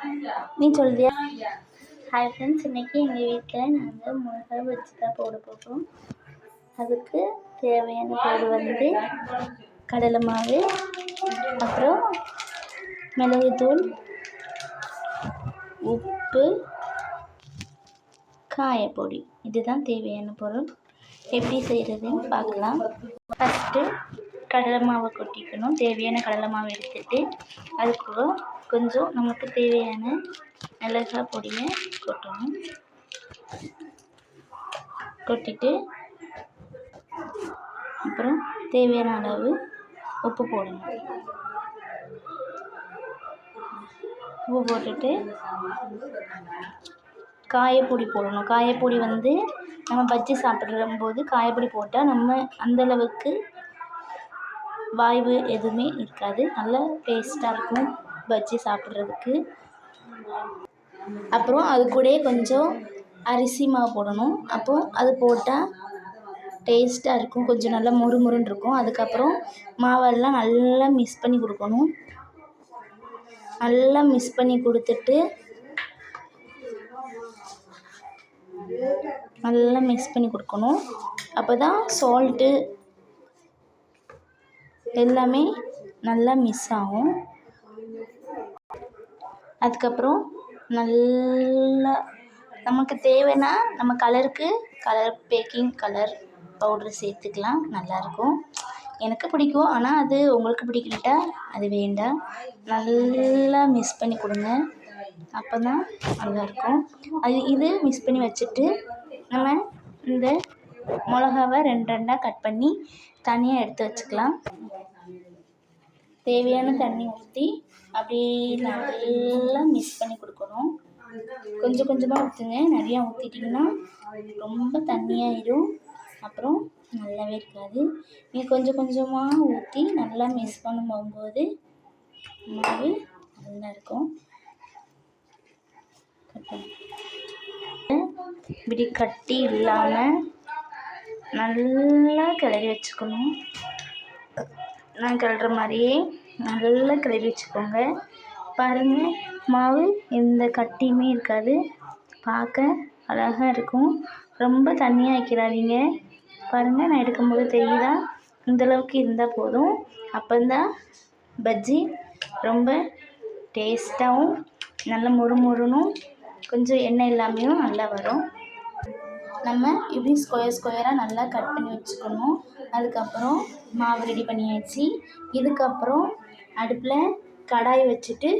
நீ சொல்றியா? Hi friends இன்றைக்கி எங்கள் வீட்டில் நாங்கள் மிளகா வச்சு தான் போட போகிறோம் அதுக்கு தேவையான பொருள் வந்து கடலை மாவு அப்புறம் மிளகுத்தூள் உப்பு காயப்பொடி இதுதான் தேவையான பொருள். எப்படி செய்கிறதுன்னு பார்க்கலாம். ஃபஸ்ட்டு கடலை மாவை கொட்டிக்கணும். தேவையான கடலை மாவு எடுத்துட்டு அதுக்கப்புறம் கொஞ்சம் நமக்கு தேவையான மிளகாய் பொடியை கொட்டணும். கொட்டிட்டு அப்புறம் தேவையான அளவு உப்பு போடணும். உப்பு போட்டுட்டு காயப்பொடி போடணும். காயப்பொடி வந்து நம்ம பஜ்ஜி சாப்பிடும்போது காயப்பொடி போட்டால் நம்ம அந்தளவுக்கு வாய்வு எதுவுமே இருக்காது. நல்லா டேஸ்ட்டாக இருக்கும். பஜ்ஜி சாப்பிட்றதுக்கு. அப்புறம் அது கூடயே கொஞ்சம் அரிசி மாவு போடணும். அப்போது அது போட்டால் டேஸ்ட்டாக இருக்கும். கொஞ்சம் நல்லா மொறு மொறுன்னு இருக்கும். அதுக்கப்புறம் மாவெல்லாம் நல்லா மிக்ஸ் பண்ணி கொடுக்கணும். நல்லா மிக்ஸ் பண்ணி கொடுத்துட்டு நல்லா மிக்ஸ் பண்ணி கொடுக்கணும். அப்போ தான் சால்ட்டு எல்லாமே நல்லா மிஸ் ஆகும். அதுக்கப்புறம் நல்லா நமக்கு தேவைன்னா நம்ம கலருக்கு கலர் பேக்கிங் கலர் பவுட்ரு சேர்த்துக்கலாம். நல்லாயிருக்கும் எனக்கு பிடிக்கும். ஆனால் அது உங்களுக்கு பிடிக்கலட்டா அது வேண்டாம். நல்லா மிக்ஸ் பண்ணி கொடுங்க. அப்போ தான் நல்லாயிருக்கும் அது இது மிக்ஸ் பண்ணி வச்சுட்டு நம்ம இந்த மிளகாவை ரெண்டு ரெண்டாக கட் பண்ணி தனியாக எடுத்து வச்சுக்கலாம். தேவையான தண்ணி ஊற்றி அப்படியே நல்லா மிக்ஸ் பண்ணி கொடுக்கணும். கொஞ்சம் கொஞ்சமாக ஊற்றுங்க நிறையா ஊற்றிட்டிங்கன்னா ரொம்ப தண்ணியாயிடும். அப்புறம் நல்லாவே இருக்காது. நீங்கள் கொஞ்சம் கொஞ்சமாக ஊற்றி நல்லா மிக்ஸ் பண்ண போகும்போது மாவு நல்லா இருக்கும். இப்படி கட்டி இல்லாமல் நல்லா கிளறி வச்சுக்கணும். நான் கிளற மாதிரியே நல்லா கிளறி வச்சுக்கோங்க. பாருங்கள் மாவு எந்த கட்டியுமே இருக்காது. பார்க்க அழகாக இருக்கும். ரொம்ப தண்ணியாக வைக்கிறாதீங்க பாருங்கள் நான் எடுக்கும்போது தெரியுதா? இந்தளவுக்கு இருந்தால் போதும். அப்போந்தான் பஜ்ஜி ரொம்ப டேஸ்ட்டாகவும் நல்லா மொறு மொறுனும் கொஞ்சம் எண்ணெய் இல்லாமையும் நல்லா வரும். நம்ம இப்படி ஸ்கொயர் ஸ்கொயராக நல்லா கட் பண்ணி வச்சுக்கணும். அதுக்கப்புறம் மாவு ரெடி பண்ணியாச்சு. இதுக்கப்புறம் அடுப்பில் கடாய் வச்சுட்டு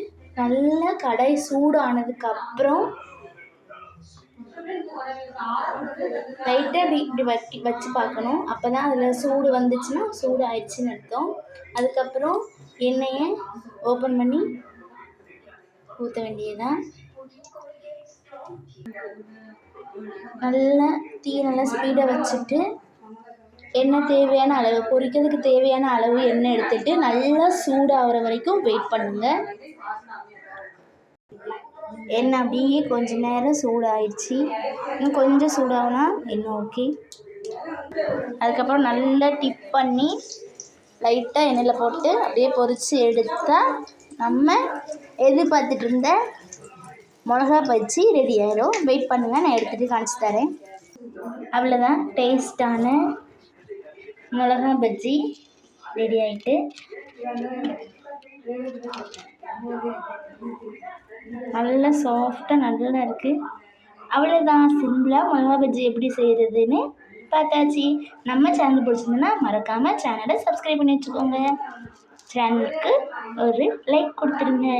நல்லா கடாய் சூடானதுக்கப்புறம் லைட்டாக இப்படி இப்படி வச்சு வச்சு பார்க்கணும். அப்போ தான் அதில் சூடு வந்துச்சுன்னா சூடு ஆயிடுச்சுன்னு அர்த்தம். அதுக்கப்புறம் எண்ணெயை ஓப்பன் பண்ணி ஊற்ற வேண்டியதுதான். நல்லா தீ நல்லா ஸ்பீடாக வச்சுட்டு எண்ணெய் தேவையான அளவு பொரிக்கிறதுக்கு தேவையான அளவு எண்ணெய் எடுத்துட்டு நல்லா சூடாகிற வரைக்கும் வெயிட் பண்ணுங்கள் எண்ணெய் அப்படியே கொஞ்ச நேரம் சூடாயிடுச்சு இன்னும் கொஞ்சம் சூடாகுனா இன்னும் ஓகே அதுக்கப்புறம் நல்லா டிப் பண்ணி லைட்டாக எண்ணெயில் போட்டு அப்படியே பொரித்து எடுத்தால் நம்ம எதிர்பார்த்துட்டு இருந்த மிளகா பஜ்ஜி ரெடி ஆயிடும் வெயிட் பண்ணுங்கள் நான் எடுத்துகிட்டு காமிச்சு தரேன். அவ்வளோதான் டேஸ்ட்டான மிளகா பஜ்ஜி ரெடி ஆகிட்டு நல்லா சாஃப்டாக நல்லா இருக்குது அவ்வளோதான் சிம்பிளாக மிளகா பஜ்ஜி எப்படி செய்கிறதுன்னு பார்த்தாச்சு. நம்ம சேனல் பிடிச்சிருந்ததுன்னா மறக்காமல் சேனலை சப்ஸ்கிரைப் பண்ணி வச்சுக்கோங்க. சேனலுக்கு ஒரு லைக் கொடுத்துருங்க.